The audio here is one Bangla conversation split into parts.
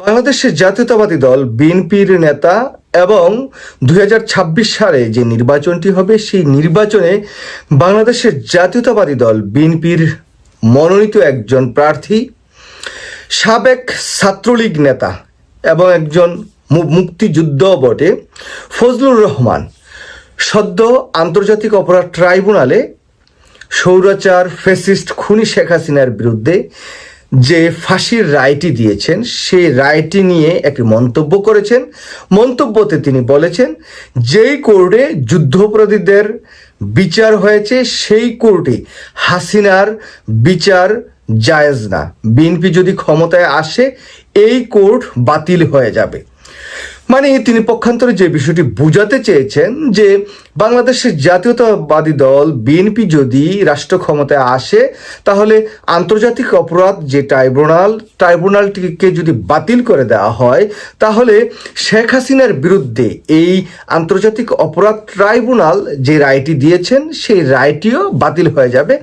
বাংলাদেশের জাতীয়তাবাদী দল, বিএনপির নেতা এবং দুই হাজার ছাব্বিশ সালে যে নির্বাচনটি হবে, সেই নির্বাচনে বাংলাদেশের জাতীয়তাবাদী দল, বিএনপির মনোনীত একজন প্রার্থী, সাবেক ছাত্রলীগ নেতা এবং একজন মুক্তিযুদ্ধ বটে, ফজলুর রহমান। সদ্য আন্তর্জাতিক অপরাধ ট্রাইব্যুনালে সৌরাচার ফেসিস্ট খুনি শেখ হাসিনার বিরুদ্ধে যে ফাঁসির রায়টি দিয়েছেন, সেই রায়টি নিয়ে একটি মন্তব্য করেছেন। মন্তব্যতে তিনি বলেছেন, যেই কোর্টে যুদ্ধাপরাধীদের বিচার হয়েছে, সেই কোর্টে হাসিনার বিচার জায়েজ না। বিএনপি যদি ক্ষমতায় আসে, এই কোর্ট বাতিল হয়ে যাবে। মানে তিনি পক্ষান্তরে যে বিষয়টি বুঝাতে চেয়েছেন যে বাংলাদেশের জাতীয়তাবাদী দল, বিএনপি যদি রাষ্ট্র ক্ষমতায় আসে, তাহলে আন্তর্জাতিক অপরাধ যে ট্রাইব্যুনাল, ট্রাইব্যুনালটিকে যদি বাতিল করে দেওয়া হয়, তাহলে শেখ হাসিনার বিরুদ্ধে এই আন্তর্জাতিক অপরাধ ট্রাইব্যুনাল যে রায়টি দিয়েছেন, সেই রায়টিও বাতিল হয়ে যাবে।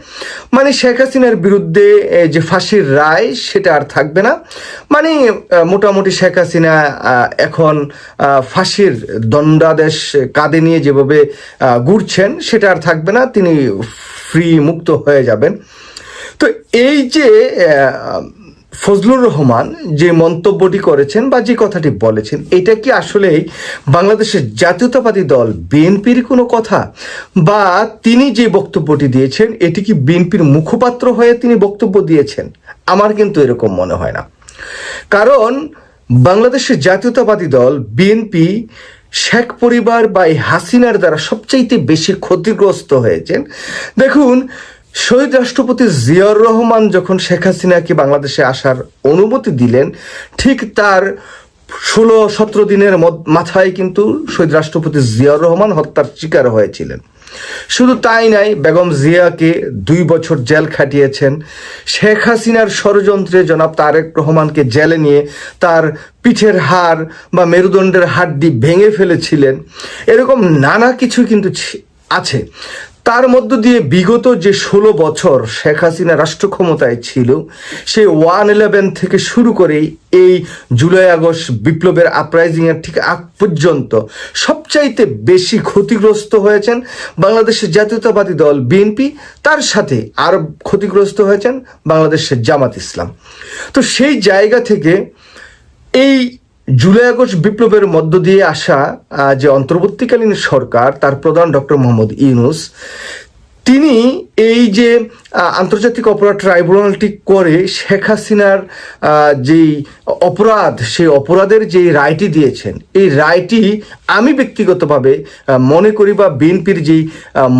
মানে শেখ হাসিনার বিরুদ্ধে যে ফাঁসির রায়, সেটা আর থাকবে না। মানে মোটামুটি শেখ হাসিনা এখন ফাঁসির দণ্ডাদেশ কাঁধে নিয়ে যেভাবে ঘুরছেন, সেটা আর থাকবে না, তিনি ফ্রি মুক্ত হয়ে যাবেন। তো এই যে ফজলুর রহমান যে মন্তব্যটি করেছেন বা যে কথাটি বলেছেন, এটা কি আসলেই বাংলাদেশের জাতীয়তাবাদী দল বিএনপির কোনো কথা? বা তিনি যে বক্তব্যটি দিয়েছেন, এটি কি বিএনপির মুখপাত্র হয়ে তিনি বক্তব্য দিয়েছেন? আমার কিন্তু এরকম মনে হয় না। কারণ বাংলাদেশের জাতীয়তাবাদী দল বিএনপি শেখ পরিবার বা এই হাসিনার দ্বারা সবচাইতে বেশি ক্ষতিগ্রস্ত হয়েছেন। দেখুন, শহীদ রাষ্ট্রপতি জিয়াউর রহমান যখন শেখ হাসিনাকে বাংলাদেশে আসার অনুমতি দিলেন, ঠিক তার ষোলো সতেরো দিনের মাথায় কিন্তু শহীদ রাষ্ট্রপতি জিয়াউর রহমান হত্যার শিকার হয়েছিলেন। শুধু তাই নাই, বেগম জিয়াকে দুই বছর জেল খাটিয়েছেন। শেখ হাসিনার ষড়যন্ত্রে জনাব তারেক রহমানকে জেলে নিয়ে তার পিঠের হাড় বা মেরুদণ্ডের হাড্ডি ভেঙে ফেলেছিলেন। এরকম নানা কিছু কিন্তু আছে। তার মধ্য দিয়ে বিগত যে ষোলো বছর শেখ হাসিনা রাষ্ট্র ক্ষমতায় ছিল সেই ওয়ান ইলেভেন থেকে শুরু করে এই জুলাই আগস্ট বিপ্লবের আপরাইজিংয়ের ঠিক আগ পর্যন্ত সবচাইতে বেশি ক্ষতিগ্রস্ত হয়েছেন বাংলাদেশের জাতীয়তাবাদী দল বিএনপি তার সাথে আর ক্ষতিগ্রস্ত হয়েছেন বাংলাদেশের জামাত ইসলাম। তো সেই জায়গা থেকে এই জুলাই আগস্ট বিপ্লবের মধ্য দিয়ে আসা যে অন্তর্বর্তীকালীন সরকার, তার প্রধান ডক্টর মোহাম্মদ ইউনুস, তিনি এই যে আন্তর্জাতিক অপরাধ ট্রাইব্যুনালটি করে শেখ হাসিনার যেই অপরাধ, সেই অপরাধের যেই রায়টি দিয়েছেন, এই রায়টি আমি ব্যক্তিগতভাবে মনে করি বা বিএনপির যেই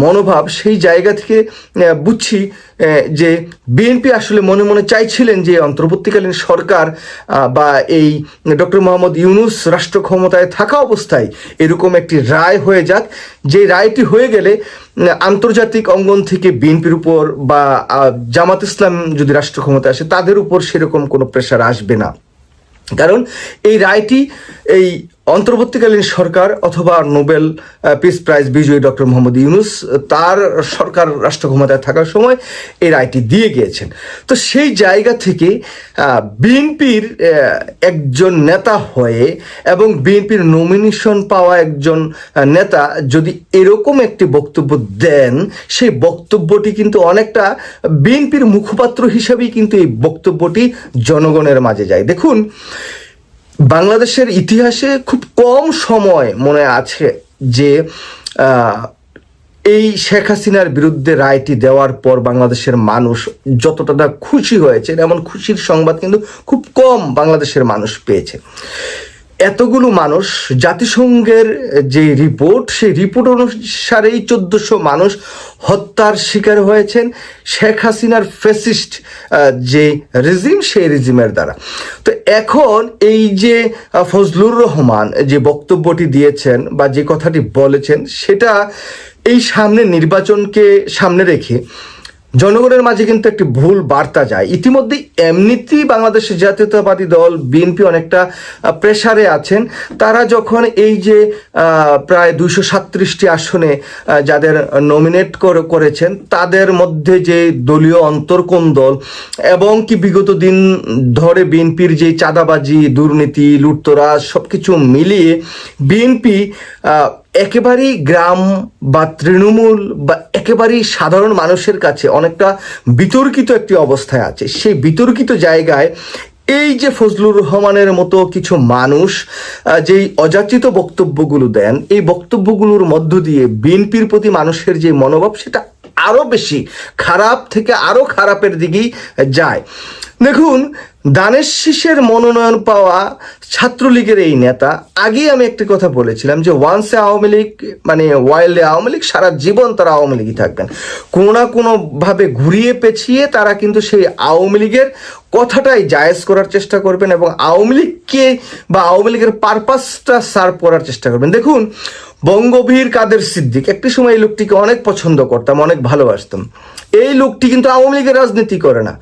মনোভাব, সেই জায়গা থেকে বুঝছি যে বিএনপি আসলে মনে মনে চাইছিলেন যে অন্তর্বর্তীকালীন সরকার বা এই ডক্টর মোহাম্মদ ইউনুস রাষ্ট্র ক্ষমতায় থাকা অবস্থায় এরকম একটি রায় হয়ে যাক। যে রায়টি হয়ে গেলে আন্তর্জাতিক অঙ্গন থেকে বিএনপির উপর বা জামাত ইসলাম যদি রাষ্ট্র ক্ষমতায় আসে, তাদের উপর সেরকম কোনো প্রেশার আসবে না। কারণ এই রায়টি, এই অন্তর্বর্তীকালীন সরকার অথবা নোবেল পিস প্রাইজ বিজয়ী ডক্টর মোহাম্মদ ইউনুস, তার সরকার রাষ্ট্র ক্ষমতায় থাকার সময় এই রায়টি দিয়ে গিয়েছেন। তো সেই জায়গা থেকে বিএনপির একজন নেতা হয়ে এবং বিএনপির নমিনেশন পাওয়া একজন নেতা যদি এরকম একটি বক্তব্য দেন, সেই বক্তব্যটি কিন্তু অনেকটা বিএনপির মুখপাত্র হিসাবেই কিন্তু এই বক্তব্যটি জনগণের মাঝে যায়। দেখুন বাংলাদেশের ইতিহাসে খুব কম সময় মনে আছে যে এই শেখ হাসিনার বিরুদ্ধে রায়টি দেওয়ার পর বাংলাদেশের মানুষ যতটা খুশি হয়েছে, এমন খুশির সংবাদ কিন্তু খুব কম বাংলাদেশের মানুষ পেয়েছে। এতগুলো মানুষ, জাতিসংঘের যে রিপোর্ট, সেই রিপোর্ট অনুসারেই চোদ্দশো মানুষ হত্যার শিকার হয়েছেন শেখ হাসিনার ফেসিস্ট যে রেজিম, সেই রেজিমের দ্বারা। তো এখন এই যে ফজলুর রহমান যে বক্তব্যটি দিয়েছেন বা যে কথাটি বলেছেন, সেটা এই সামনে নির্বাচনকে সামনে রেখে জনগণের মাঝে কিন্তু একটি ভুল বার্তা যায়। ইতিমধ্যে এমনিতেই বাংলাদেশের জাতীয়তাবাদী দল, বিএনপি অনেকটা প্রেসারে আছেন। তারা যখন এই যে প্রায় দুইশো সাত্রিশটি আসনে যাদের নমিনেট করেছেন, তাদের মধ্যে যে দলীয় অন্তর্কোন্দল এবং কি বিগত দিন ধরে বিএনপির যে চাঁদাবাজি, দুর্নীতি, লুটতরাজ সব কিছু মিলিয়ে বিএনপি একেবারেই গ্রাম বা তৃণমূল বা একেবারেই সাধারণ মানুষের কাছে অনেকটা বিতর্কিত একটি অবস্থায় আছে। সেই বিতর্কিত জায়গায় এই যে ফজলুর রহমানের মতো কিছু মানুষ যেই অযাচিত বক্তব্যগুলো দেন, এই বক্তব্যগুলোর মধ্য দিয়ে বিএনপির প্রতি মানুষের যে মনোভাব, সেটা আরও বেশি খারাপ থেকে আরও খারাপের দিকেই যায়। দেখুন, দানেশ শীষের মনোনয়ন পাওয়া ছাত্রলীগের এই নেতা, আগেই আমি একটি কথা বলেছিলাম যে ওয়ান্সে আওয়ামী লীগ মানে ওয়াইল্ডে আওয়ামী লীগ, সারা জীবন তারা আওয়ামী লীগই থাকবেন। কোনো না কোনোভাবে ঘুরিয়ে পেঁচিয়ে তারা কিন্তু সেই আওয়ামী লীগের কথাটাই জায়েজ করার চেষ্টা করবেন এবং আওয়ামী লীগকে বা আওয়ামী লীগের পারপাসটা সার্ভ করার চেষ্টা করবেন। দেখুন, বঙ্গভীর কাদের সিদ্দিক, একটি সময় এই লোকটিকে অনেক পছন্দ করতাম, অনেক ভালোবাসতাম। এই লোকটি কিন্তু আওয়ামী লীগের রাজনীতি করে না।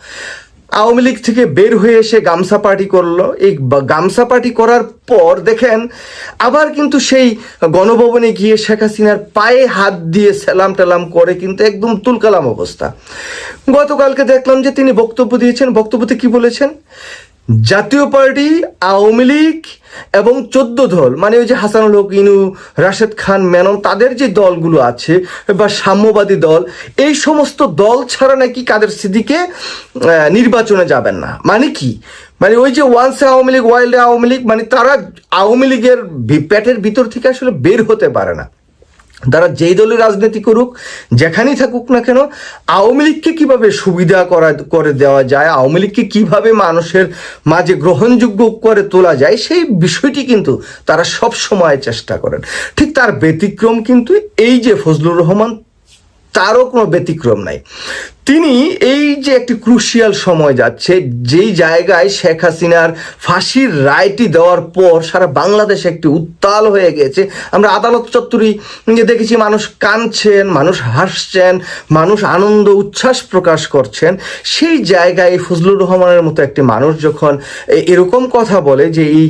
আওয়ামী লীগ থেকে বের হয়ে এসে গামসা পার্টি করল। এই গামছা গামসা পার্টি করার পর দেখেন, আবার কিন্তু সেই গণভবনে গিয়ে শেখ হাসিনার পায়ে হাত দিয়ে সালাম টালাম করে কিন্তু একদম তুলকালাম অবস্থা। গতকালকে দেখলাম যে তিনি বক্তব্য দিয়েছেন। বক্তব্যতে কি বলেছেন? জাতীয় পার্টি, আওয়ামী লীগ এবং চোদ্দ দল মানে ওই যে হাসানুল হক ইনু, রাশেদ খান, মেনন, তাদের যে দলগুলো আছে বা সাম্যবাদী দল, এই সমস্ত দল ছাড়া নাকি কাদের সিদ্দিকে নির্বাচনে যাবেন না। মানে কি? মানে ওই যে ওয়ান্সে আওয়ামী লীগ, ওয়াইল্ডে আওয়ামী লীগ মানে তারা আওয়ামী লীগের পেটের ভিতর থেকে আসলে বের হতে পারে না। তারা যেই দলের রাজনীতি করুক, যেখানেই থাকুক না কেন, আওয়ামী লীগকে কীভাবে সুবিধা করা, করে দেওয়া যায়, আওয়ামী লীগকে কীভাবে মানুষের মাঝে গ্রহণযোগ্য করে তোলা যায়, সেই বিষয়টি কিন্তু তারা সব সময় চেষ্টা করেন। ঠিক তার ব্যতিক্রম কিন্তু এই যে ফজলুর রহমান, তারও কোনো ব্যতিক্রম নাই। তিনি এই যে একটি ক্রুশিয়াল সময় যাচ্ছে, যেই জায়গায় শেখ হাসিনার ফাঁসির রায়টি দেওয়ার পর সারা বাংলাদেশ একটি উত্তাল হয়ে গেছে। আমরা আদালত চত্বরই দেখেছি, মানুষ কাঁদছেন, মানুষ হাসছেন, মানুষ আনন্দ, উচ্ছ্বাস প্রকাশ করছেন। সেই জায়গায় ফজলুর রহমানের মতো একটি মানুষ যখন এরকম কথা বলে যে এই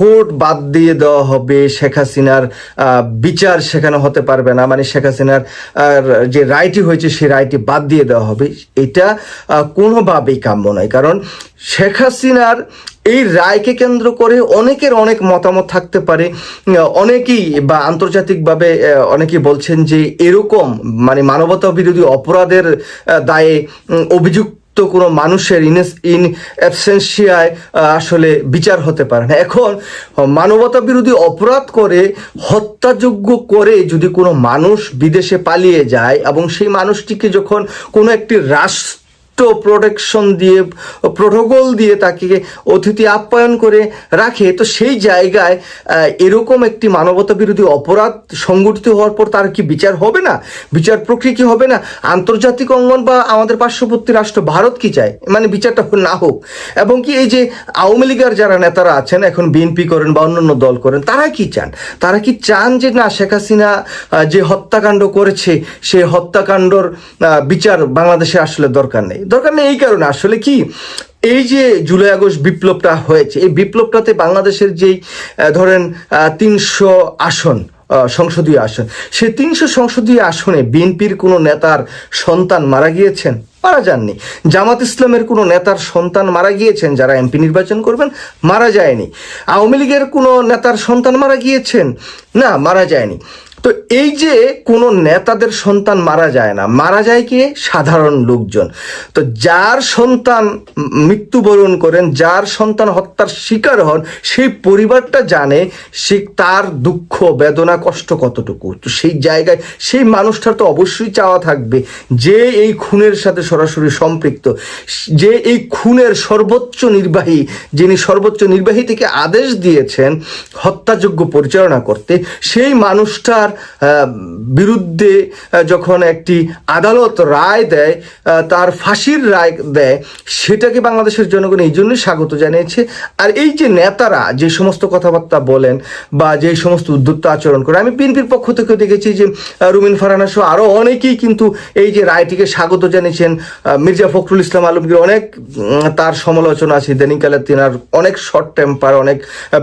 কোর্ট বাদ দিয়ে দেওয়া হবে, শেখ হাসিনার বিচার সেখানে হতে পারবে না মানে শেখ হাসিনার যে রায়টি হয়েছে, সেই রায়টি বাদ দিয়ে দেওয়া হবে, এটা কোনোভাবেই কাম্য নয়। কারণ শেখ হাসিনার এই রায়কে কেন্দ্র করে অনেকের অনেক মতামত থাকতে পারে। অনেকেই বা আন্তর্জাতিকভাবে অনেকেই বলছেন যে এরকম মানে মানবতা বিরোধী অপরাধের দায়ে অভিযুক্ত তো কোনো মানুষের ইনেস ইন অ্যাবসেন্সিয়ায় আসলে বিচার হতে পারে না। এখন মানবতা বিরোধী অপরাধ করে হত্যাযোগ্য করে যদি কোনো মানুষ বিদেশে পালিয়ে যায় এবং সেই মানুষটিকে যখন কোনো একটি রাষ্ট্র প্রোটেকশন দিয়ে প্রোটোকল দিয়ে তাকে অতিথি আপ্যায়ন করে রাখে। তো সেই জায়গায় এরকম একটি মানবতা বিরোধী অপরাধ সংগঠিত হওয়ার পর তার কি বিচার হবে না? বিচার প্রক্রিয়া কি হবে না? আন্তর্জাতিক অঙ্গন বা আমাদের পার্শ্ববর্তী রাষ্ট্র ভারত কি চায়? মানে বিচারটা না হোক। এবং কি এই যে আওয়ামী লীগের যারা নেতারা আছেন, এখন বিএনপি করেন বা অন্যান্য দল করেন, তারা কি চান? তারা কি চান যে না, শেখ হাসিনা যে হত্যাকাণ্ড করেছে সেই হত্যাকাণ্ডর বিচার বাংলাদেশে আসলে দরকার নেই? দরকার নেই এই কারণে। আসলে কি, এই যে জুলাই আগস্ট বিপ্লবটা হয়েছে, এই বিপ্লবটাতে বাংলাদেশের যেই ধরেন তিনশো আসন সংসদীয় আসন সে তিনশো সংসদীয় আসনে বিএনপির কোনো নেতার সন্তান মারা গিয়েছেন? মারা যাননি। জামাত ইসলামের কোনো নেতার সন্তান মারা গিয়েছেন? যারা এমপি নির্বাচন করবেন, মারা যায়নি। আওয়ামী লীগের কোনো নেতার সন্তান মারা গিয়েছেন? না, মারা যায়নি। তো এই যে কোনো নেতাদের সন্তান মারা যায় না, মারা যায় কি? সাধারণ লোকজন। তো যার সন্তান মৃত্যুবরণ করেন, যার সন্তান হত্যার শিকার হন, সেই পরিবারটা জানে সে তার দুঃখ, বেদনা, কষ্ট কতটুকু। তো সেই জায়গায় সেই মানুষটার তো অবশ্যই চাওয়া থাকবে যে এই খুনের সাথে সরাসরি সম্পৃক্ত, যে এই খুনের সর্বোচ্চ নির্বাহী, যিনি সর্বোচ্চ নির্বাহী থেকে আদেশ দিয়েছেন হত্যাযোগ্য পরিচালনা করতে, সেই মানুষটার বিরুদ্ধে যখন একটি আদালত রায় দেয় তার ফাঁসির রায় দেয়, সেটাকে বাংলাদেশের জনগণ এই জন্যই স্বাগত জানিয়েছে। আর এই যে নেতারা যে সমস্ত কথাবার্তা বলেন বা যে সমস্ত উদ্যোক্তা আচরণ করে, আমি বিএনপির পক্ষ থেকে দেখেছি যে রুমিন ফারানা সহ আরও অনেকেই কিন্তু এই যে রায়টিকে স্বাগত জানিয়েছেন মির্জা ফখরুল ইসলাম আলমগীর অনেক তার সমালোচনা আছে ইদানিংকালে তিনার অনেক শর্ট টেম্পার অনেক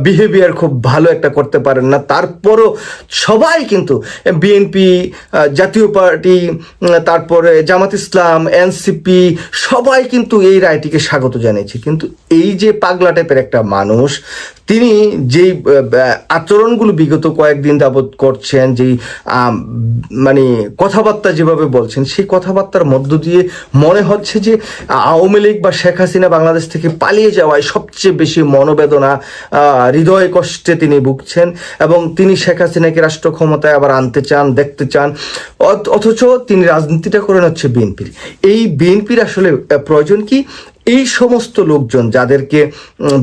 বিহেভিয়ার খুব ভালো একটা করতে পারেন না। তারপরও সবাই কিন্তু বিএনপি জাতীয় পার্টি তারপরে জামাত ইসলাম এনসিপি সবাই কিন্তু এই রায়টিকে স্বাগত জানিয়েছে। কিন্তু এই যে পাগলা টাইপের একটা মানুষ, তিনি যেই আচরণগুলো বিগত কয়েকদিন যাবৎ করছেন, যেই মানে কথাবার্তা যেভাবে বলছেন, সেই কথাবার্তার মধ্য দিয়ে মনে হচ্ছে যে আওয়ামী লীগ বা শেখ হাসিনা বাংলাদেশ থেকে পালিয়ে যাওয়ায় সবচেয়ে বেশি মনোবেদনা হৃদয় কষ্টে তিনি ভুগছেন এবং তিনি শেখ হাসিনাকে রাষ্ট্র ক্ষমতায় আবার আনতে চান, দেখতে চান। অথ- অথচ তিনি রাজনীতিটা করেন হচ্ছে বিএনপির। এই বিএনপির আসলে প্রয়োজন কি? এই সমস্ত লোকজন যাদেরকে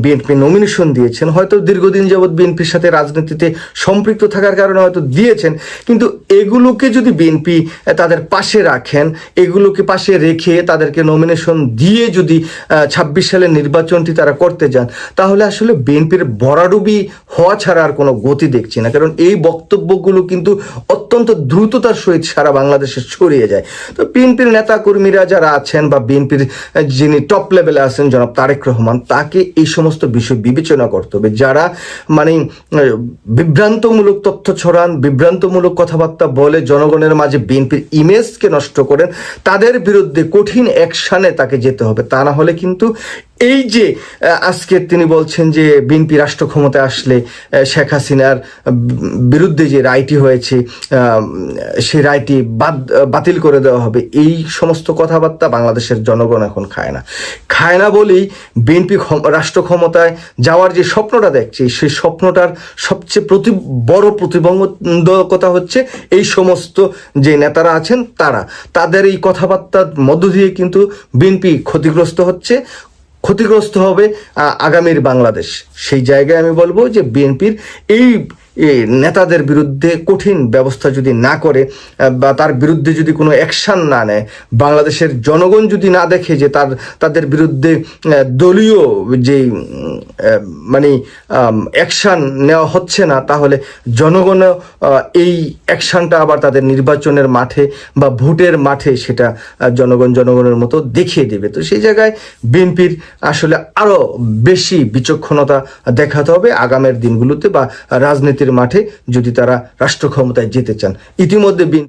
বিএনপি নমিনেশন দিয়েছেন, হয়তো দীর্ঘদিন যাবৎ বিএনপির সাথে রাজনীতিতে সম্পৃক্ত থাকার কারণে হয়তো দিয়েছেন, কিন্তু এগুলোকে যদি বিএনপি তাদের পাশে রাখেন, এগুলোকে পাশে রেখে তাদেরকে নমিনেশন দিয়ে যদি ছাব্বিশ সালের নির্বাচনটি তারা করতে যান, তাহলে আসলে বিএনপির ভরাডুবি হওয়া ছাড়া আর কোনো গতি দেখছি না, কারণ এই বক্তব্যগুলো কিন্তু অত্যন্ত দ্রুততার সহিত সারা বাংলাদেশে ছড়িয়ে যায়। তো বিএনপির নেতাকর্মীরা যারা আছেন বা বিএনপির যিনি টপ লেভেলে আছেন জনাব তারেক রহমান, তাকে এই সমস্ত বিষয় বিবেচনা করতে হবে। যারা মানে বিভ্রান্তমূলক তথ্য ছড়ান, বিভ্রান্তমূলক কথাবার্তা বলে জনগণের মাঝে বিএনপির ইমেজকে নষ্ট করেন, তাদের বিরুদ্ধে কঠিন অ্যাকশানে তাকে যেতে হবে। তা না হলে কিন্তু এই যে আজকে তিনি বলছেন যে বিএনপি রাষ্ট্র ক্ষমতায় আসলে শেখ হাসিনার বিরুদ্ধে যে রায়টি হয়েছে সেই রায়টি বাদ, বাতিল করে দেওয়া হবে। এই সমস্ত কথাবার্তা বাংলাদেশের জনগণ এখন খায় না। খায় না বলেই বিএনপি রাষ্ট্র ক্ষমতায় যাওয়ার যে স্বপ্নটা দেখছে, সেই স্বপ্নটার সবচেয়ে প্রতি, বড় প্রতিবন্ধকতা হচ্ছে এই সমস্ত যে নেতারা আছেন তারা। তাদের এই কথাবার্তার মধ্য দিয়ে কিন্তু বিএনপি ক্ষতিগ্রস্ত হচ্ছে। ক্ষতিগ্রস্ত হবে আগামীর বাংলাদেশ। সেই জায়গায় আমি বলব যে বিএনপির এই নেতাদের বিরুদ্ধে কঠিন ব্যবস্থা যদি না করে বা তার বিরুদ্ধে যদি কোনো অ্যাকশন না নেয় বাংলাদেশের জনগণ যদি না দেখে যে তার তাদের বিরুদ্ধে দলীয় আহ, মানে অ্যাকশান নেওয়া হচ্ছে না তাহলে জনগণ এই অ্যাকশনটা আবার তাদের নির্বাচনের মাঠে বা ভোটের মাঠে সেটা জনগণ জনগণের মতো দেখিয়ে দেবে। তো সেই জায়গায় বিএনপির আসলে আরও বেশি বিচক্ষণতা দেখাতে হবে আগামের দিনগুলোতে বা রাজনীতির মাঠে যদি তারা রাষ্ট্র ক্ষমতায় যেতে চান। ইতিমধ্যে